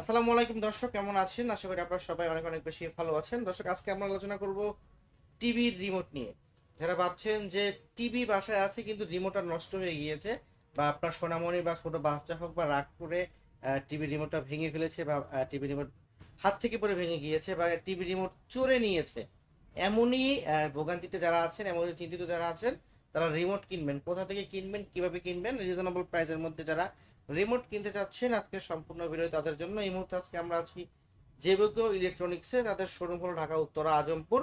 আসসালামু আলাইকুম দর্শক, কেমন আছেন? আশা করি আপনারা সবাই অনেক অনেক বেশি ভালো আছেন। দর্শক, আজকে আমরা আলোচনা করব টিভির রিমোট নিয়ে। যারা ভাবছেন যে টিভি বাসায় আছে কিন্তু রিমোটটা নষ্ট হয়ে গিয়েছে, বা আপনার সোনামণি বা ছোটো বাচ্চা হোক বা রাগ করে টিভি রিমোটটা ভেঙে ফেলেছে বা টিভি রিমোট হাত থেকে পরে ভেঙে গিয়েছে বা টিভি রিমোট চোরে নিয়েছে, এমনই ভোগান্তিতে যারা আছেন, এমনই চিন্তিত যারা আছেন তারা রিমোট কিনবেন। কোথা থেকে কিনবেন কীভাবে কিনবেন রিজনেবল প্রাইসের মধ্যে যারা রিমোট কিনতে চাচ্ছেন আজকে সম্পূর্ণ ভিডিও তাদের জন্য। এই মুহূর্তে আজকে আমরা আছি জেবকো ইলেকট্রনিক্সে তাদের শোরুম হলো ঢাকা উত্তরা আজমপুর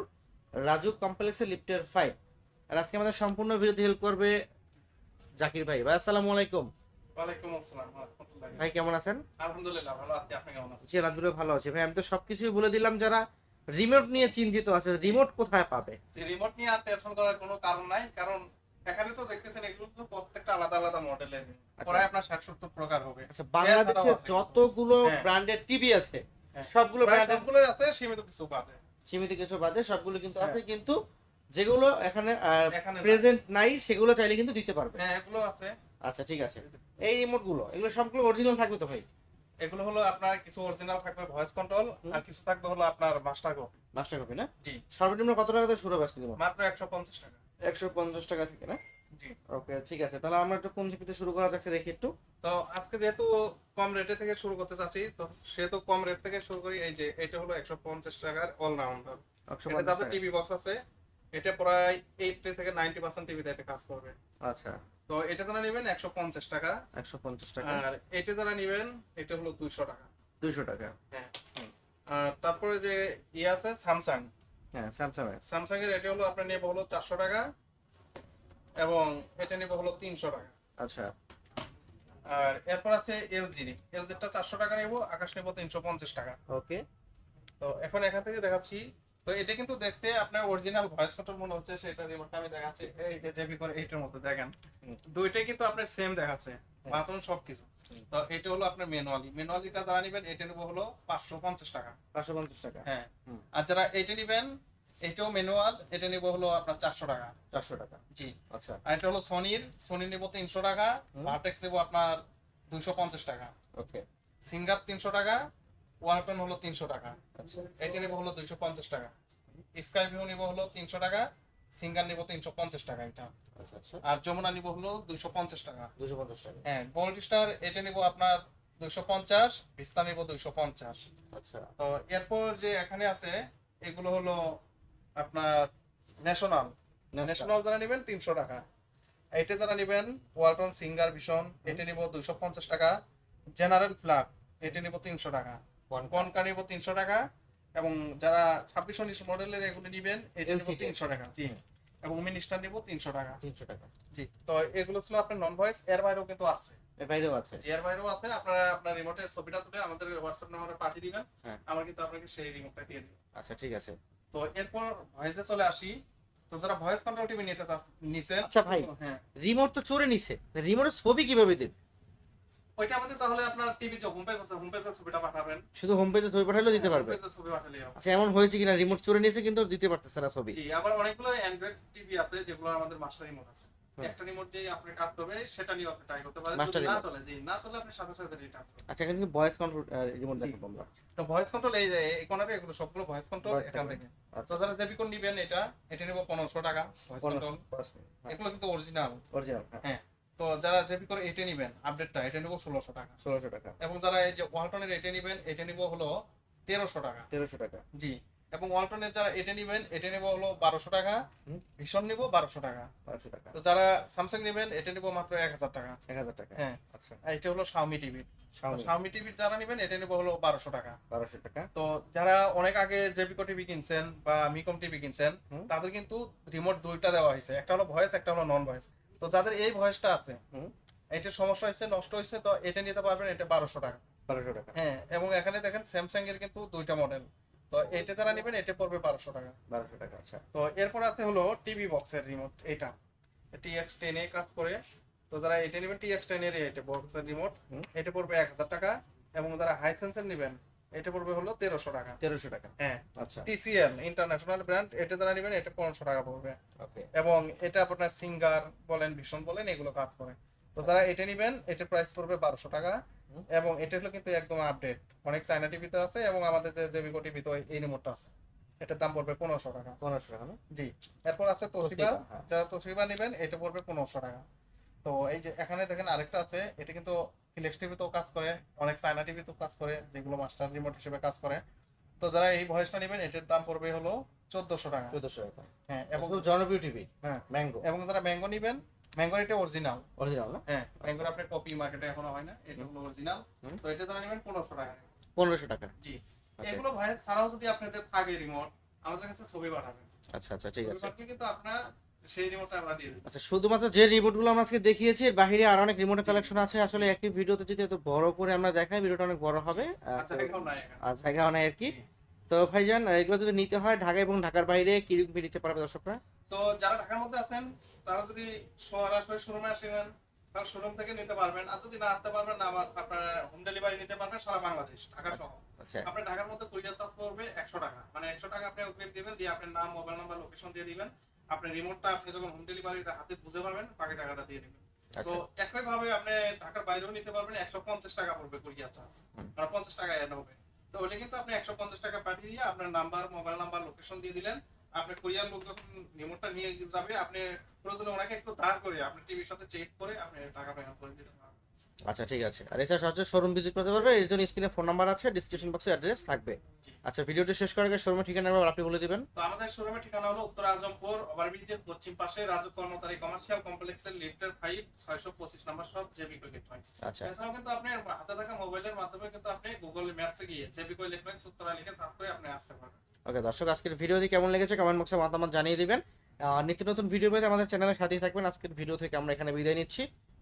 রাজু কমপ্লেক্সে লিফটের ফাইভ আর আজকে আমাদের সম্পূর্ণ ভিডিওতে হেল্প করবে জাকির ভাই। ভাই আসসালামু আলাইকুম। ওয়ালাইকুম আসসালাম ভাই কেমন আছেন? আলহামদুলিল্লাহ ভালো আছি। আপনি কেমন আছেন? জি আলহামদুলিল্লাহ ভালো আছে। ভাই আমি তো সবকিছুই বলে দিলাম যারা রিমোট নিয়ে চিন্তিত আছে রিমোট কোথায় পাবে? যে রিমোট নিয়ে আর টেনশন করার কোনো কারণ নাই কারণ এখানে তো দেখতেছেন এগুলো তো প্রত্যেকটা আলাদা আলাদা মডেলের প্রায় আপনার ষাট সত্তর প্রকার হবে। আচ্ছা বাংলাদেশে যতগুলো। ব্র্যান্ডের টিভি আছে হ্যাঁ। সবগুলো সবগুলো আছে সীমিত কিছু বাদে। সীমিত কিছু বাদে সবগুলো কিন্তু আছে হ্যাঁ। কিন্তু যেগুলো এখানে এখানে প্রেজেন্ট নাই সেগুলো চাইলে কিন্তু দিতে পারবে। হ্যাঁ এগুলো আছে। আচ্ছা ঠিক আছে। এই রিমোটগুলো এগুলো সবগুলো অরিজিনাল থাকবে তো ভাই? এগুলো হলো আপনার কিছু অরিজিনাল থাকবে ভয়েস কন্ট্রোল আর কিছু থাকবে হলো আপনার মাস্টার কপি মাস্টার কপি না? জি। সর্বনিম্ন কত টাকা থেকে শুরু হবে মাত্র একশো পঞ্চাশ টাকা। একশো পঞ্চাশ টাকা থেকে না? জি। ওকে ঠিক আছে। তাহলে আমরা একটু কোন জিপিতে শুরু করা যাচ্ছে দেখি একটু। তো আজকে যেহেতু কম রেটে থেকে শুরু করতে চাচ্ছি তো সেহেতু কম রেট থেকে শুরু করি এই যে এটা হলো একশো পঞ্চাশ টাকার অলরাউন্ডার একশো এটা পঞ্চাশ যাদের টাকা। টিভি বক্স আছে এটা প্রায় এইটটি থেকে নাইনটি পার্সেন্ট টিভিতে এটা কাজ করবে। আচ্ছা। তো এটা যারা নেবেন একশো পঞ্চাশ টাকা। একশো পঞ্চাশ টাকা। আর এটা যারা নেবেন এটা হলো দুইশো টাকা। দুইশো টাকা। হ্যাঁ। আর তারপরে যে ইয়ে আছে স্যামসাং হ্যাঁ স্যামসাং স্যামসাং এর এটা হলো আপনার নেব হলো চারশো টাকা এবং এটা নেব হলো তিনশো টাকা। আচ্ছা। আর এরপর আছে এলজি এলজিটা চারশো টাকা নেব আকাশ নেব তিনশো পঞ্চাশ টাকা। ওকে। তো এখন এখান থেকে দেখাচ্ছি তো এটা কিন্তু দেখতে আপনার অরিজিনাল ভয়েস কন্ট্রোল মনে হচ্ছে সেটা রিমোটটা আমি দেখাচ্ছি। এই যে জেবি করে এইটার মধ্যে দেখেন দুইটাই কিন্তু আপনার সেম দেখাচ্ছে বাটন সবকিছু। হুম। তো এটা হলো আপনার ম্যানুয়ালি ম্যানুয়ালিটা যারা নেবেন এটা নেব হলো পাঁচশো পঞ্চাশ টাকা। পাঁচশো পঞ্চাশ টাকা। হ্যাঁ। আর যারা এটা নেবেন এটাও ম্যানুয়াল এটা নেব হলো আপনার চারশো টাকা। চারশো টাকা। জি। আচ্ছা। আর এটা হলো সোনির সোনি নেব তিনশো টাকা। ভার্টেক্স নেব আপনার দুইশো পঞ্চাশ টাকা। ওকে। সিঙ্গার তিনশো টাকা ওয়ালটন হলো তিনশো টাকা। আচ্ছা। এটা নেব হলো দুইশো পঞ্চাশ টাকা। স্কাই ভিউ নিবো হলো তিনশো টাকা সিঙ্গার নিবো তিনশো পঞ্চাশ টাকা এটা। আচ্ছা আচ্ছা। আর যমুনা নিবো হলো দুইশো পঞ্চাশ টাকা। দুশো পঞ্চাশ টাকা। হ্যাঁ গোল্ড স্টার এটা নিবো আপনার দুইশো পঞ্চাশ ভিস্তা নিবো দুইশো পঞ্চাশ। আচ্ছা। তো এরপর যে এখানে আছে এগুলো হলো আপনার ন্যাশনাল। ন্যাশনাল। যারা নেবেন তিনশো টাকা। এটা যারা নেবেন ওয়ালটন সিঙ্গার ভিশন এটা নিবো দুইশো পঞ্চাশ টাকা। জেনারেল ফ্ল্যাগ এটা নিবো তিনশো টাকা। কনকা নিবো তিনশো টাকা এবং যারা ছাব্বিশ উনিশ মডেলের এগুলো নিবেন এটা তিনশো টাকা। জি। এবং মিনিস্টার নিবো তিনশো টাকা। তিনশো টাকা। জি তো এগুলো ছিল আপনার নন ভয়েস এর বাইরেও কিন্তু আছে। এর বাইরেও আছে। এর বাইরেও আছে। আপনারা আপনার রিমোটের ছবিটা তুলে আমাদের হোয়াটসঅ্যাপ নাম্বারে পাঠিয়ে দিবেন। হ্যাঁ। আমরা কিন্তু আপনাকে সেই রিমোটটা দিয়ে দিব। আচ্ছা ঠিক আছে। তো এরপর ভয়েসে চলে আসি। তো যারা ভয়েস কন্ট্রোল টিভি নিতে চাস- নিছেন আচ্ছা ভাই। হ্যাঁ। রিমোট তো চোরে নিছে। রিমোটের ছবি কীভাবে দেবে? ওইটা আমাদের তাহলে আপনার টিভি যে হোম পেজ আছে হোম পেজের ছবিটা পাঠাবেন। শুধু হোম পেজে ছবি পাঠালেও দিতে পারবে। হোম পেজের ছবি পাঠালেই আচ্ছা এমন হয়েছে কিনা? রিমোট চোরে নিয়েছে কিন্তু দিতে পারতেছে না ছবি। জি আবার অনেকগুলো অ্যান্ড্রয়েড টিভি আছে যেগুলো আমাদের মাস্টার রিমোট আছে। হুম। একটা রিমোট দিয়ে আপনার কাজ করবে সেটা নিয়ে আপনি ট্রাই করতে পারেন। যদি না চলে জি না চলে আপনি সাথে সাথে রিটার্ন আচ্ছা এখানে কিন্তু ভয়েস কন্ট্রোল রিমোট দেখাবো আমরা। তো ভয়েস কন্ট্রোল এই যে এই কোনারে এগুলো সবগুলো ভয়েস কন্ট্রোল এখান থেকে। আচ্ছা। যারা জেবিকন নিবেন এটা এটা নিব পনেরোশো টাকা ভয়েস কন্ট্রোল এগুলো কিন্তু অরিজিনাল অরিজিনাল হ্যাঁ। তো যারা জেবিকন এটা নিবেন আপডেটটা এটা নিব ষোলোশো টাকা। ষোলোশো টাকা। এবং যারা এই যে ওয়ালটনের এটা নিবেন এটা নিব হলো তেরোশো টাকা। তেরোশো টাকা। জি। এবং ওয়ালটনের যারা এটা নিবেন এটা নিব হলো বারোশো টাকা। ভীষণ নিব বারোশো টাকা। বারোশো টাকা। তো যারা স্যামসাং নেবেন এটা নিব মাত্র এক হাজার টাকা। এক হাজার টাকা। হ্যাঁ। আচ্ছা। এটা হলো শাওমি টিভি শাওমি টিভি যারা নেবেন এটা নিব হলো বারোশো টাকা। বারোশো টাকা। তো যারা অনেক আগে জেবিকো টিভি কিনছেন বা মিকম টিভি কিনছেন। তাদের কিন্তু রিমোট দুইটা দেওয়া হয়েছে। একটা হলো ভয়েস একটা হলো নন ভয়েস তো যাদের এই ভয়েসটা আছে এটা সমস্যা হয়েছে নষ্ট হয়েছে তো এটা নিতে পারবেন এটা বারোশো টাকা। বারোশো টাকা। হ্যাঁ এবং এখানে দেখেন স্যামসাং এর কিন্তু দুইটা মডেল তো এটা যারা নেবেন এটা পড়বে বারোশো টাকা। বারোশো টাকা আচ্ছা। তো এরপর আছে হলো টিভি বক্সের রিমোট এটা। টিএক্স টেন এ কাজ করে। তো যারা এটা নেবেন টিএক্স টেন এর এটা বক্সের রিমোট হুম। এটা পড়বে এক হাজার টাকা। এবং যারা হাই সেন্সের নেবেন এটা পড়বে হলো তেরোশো টাকা। তেরোশো টাকা। হ্যাঁ। আচ্ছা। টিসিএল ইন্টারন্যাশনাল ব্র্যান্ড এটা যারা নেবেন এটা পনেরোশো টাকা পড়বে। এবং এটা আপনার সিঙ্গার বলেন ভীষণ বলেন এগুলো কাজ করে। তো যারা এটা নেবেন এটা প্রাইস পড়বে বারোশো টাকা। এবং এটা হলো কিন্তু একদম আপডেট অনেক চাইনা টিভিতে আছে এবং আমাদের যে জেবিকো টিভিতে এই রিমোটটা আছে। এটার দাম পড়বে পনেরোশো টাকা। পনেরোশো টাকা জি। এরপর আছে তোশিবা তোশিবা, হ্যাঁ। যারা তোশিবা নেবেন এটা পড়বে পনেরোশো টাকা। তো এই যে এখানে দেখেন আরেকটা আছে এটা কিন্তু ফিলেক্স টিভিতেও কাজ করে অনেক চাইনা টিভিতেও কাজ করে যেগুলো মাস্টার রিমোট হিসেবে কাজ করে। তো যারা এই ভয়েসটা নেবেন এটার দাম পড়বে হলো চোদ্দশো টাকা। চোদ্দশো টাকা। হ্যাঁ এবং জনপ্রিয় টিভি হ্যাঁ। ম্যাঙ্গো এবং যারা ম্যাঙ্গো নিবেন ম্যাঙ্গোর এটা অরিজিনাল অরিজিনাল না? হ্যাঁ ম্যাঙ্গোর আপনার কপি মার্কেটে এখনও হয় না এটা হলো অরিজিনাল তো এটা যারা নেবেন পনেরোশো টাকা। পনেরোশো টাকা। জি। এগুলো ভয়েস ছাড়াও যদি আপনাদের থাকে রিমোট আমাদের কাছে ছবি পাঠাবেন। আচ্ছা আচ্ছা ঠিক আছে। কিন্তু আপনার সেই রিমোটটা আমরা দিয়ে আচ্ছা শুধুমাত্র যে রিমোটগুলো আমরা আজকে দেখিয়েছি এর বাইরে আর অনেক রিমোটের কালেকশন আছে। আসলে একই ভিডিওতে যদি এত বড় করে আমরা দেখাই ভিডিওটা অনেক বড় হবে। আহ, আচ্ছা তো- এখানে নাই এখানে। আর জায়গা নাই আর কি। তো ভাইজান এগুলো যদি নিতে হয় ঢাকা এবং ঢাকার বাইরে নিতে পারবে দর্শকরা? তো যারা ঢাকার মধ্যে আছেন তারা যদি সরাসরি শোরুমে আসেন তার শোরুম থেকে নিতে পারবেন। আর যদি না আসতে পারবেন না আবার আপনার হোম ডেলিভারি নিতে পারবেন সারা বাংলাদেশ ঢাকা সহ। আচ্ছা। আপনার ঢাকার মধ্যে কুরিয়ার চার্জ পড়বে একশো টাকা। মানে একশো টাকা আপনি অগ্রিম দিবেন দিয়ে আপনার নাম মোবাইল নাম্বার লোকেশন দিয়ে দিবেন। আপনার রিমোটটা আপনি যখন হোম ডেলিভারি হাতে বুঝে পাবেন বাকি টাকাটা দিয়ে দিবেন তো আচ্ছা। একই ভাবে আপনি ঢাকার বাইরেও নিতে পারবেন একশো পঞ্চাশ টাকা পড়বে কুরিয়ার চার্জ মানে পঞ্চাশ টাকা অ্যাড হবে। তো ওলে কিন্তু আপনি একশো পঞ্চাশ টাকা পাঠিয়ে দিয়ে আপনার নাম্বার মোবাইল নাম্বার লোকেশন দিয়ে দিলেন। আপনি কুরিয়ার লোক যখন রিমোটটা নিয়ে যাবে আপনি প্রয়োজনে ওনাকে একটু দাঁড় করে আপনি টিভির সাথে চেক করে আপনি টাকা পেমেন্ট করে দিতে পারবেন। আচ্ছা ঠিক আছে। আর এছাড়া সহজে শোরুম ভিজিট করতে পারবে। এর জন্য স্ক্রিনে ফোন নাম্বার আছে ডিসক্রিপশন বক্সে অ্যাড্রেস থাকবে। আচ্ছা ভিডিওটি শেষ করার আগে শোরুমের ঠিকানা আবার আপনি বলে দিবেন। তো আমাদের শোরুমের ঠিকানা হলো উত্তর আজমপুর ওভারব্রিজের পশ্চিম পাশে রাজু কর্মচারী কমার্শিয়াল কমপ্লেক্সের লিফটের ফাইভ ছয়শো পঁচিশ নাম্বার সব জেবিকো ইলেকট্রনিক্স আচ্ছা। এছাড়াও কিন্তু আপনি হাতে থাকা মোবাইলের মাধ্যমে কিন্তু আপনি গুগল ম্যাপসে গিয়ে জেবিকো ইলেকট্রনিক্স উত্তরা লিখে সার্চ করে আপনি আসতে পারবেন। ওকে দর্শক আজকের ভিডিওটি কেমন লেগেছে কমেন্ট বক্সে মতামত জানিয়ে দিবেন। আর নিত্য নতুন ভিডিও পেতে আমাদের চ্যানেলের সাথেই থাকবেন। আজকের ভিডিও থেকে আমরা এখানে বিদায় নিচ্ছি।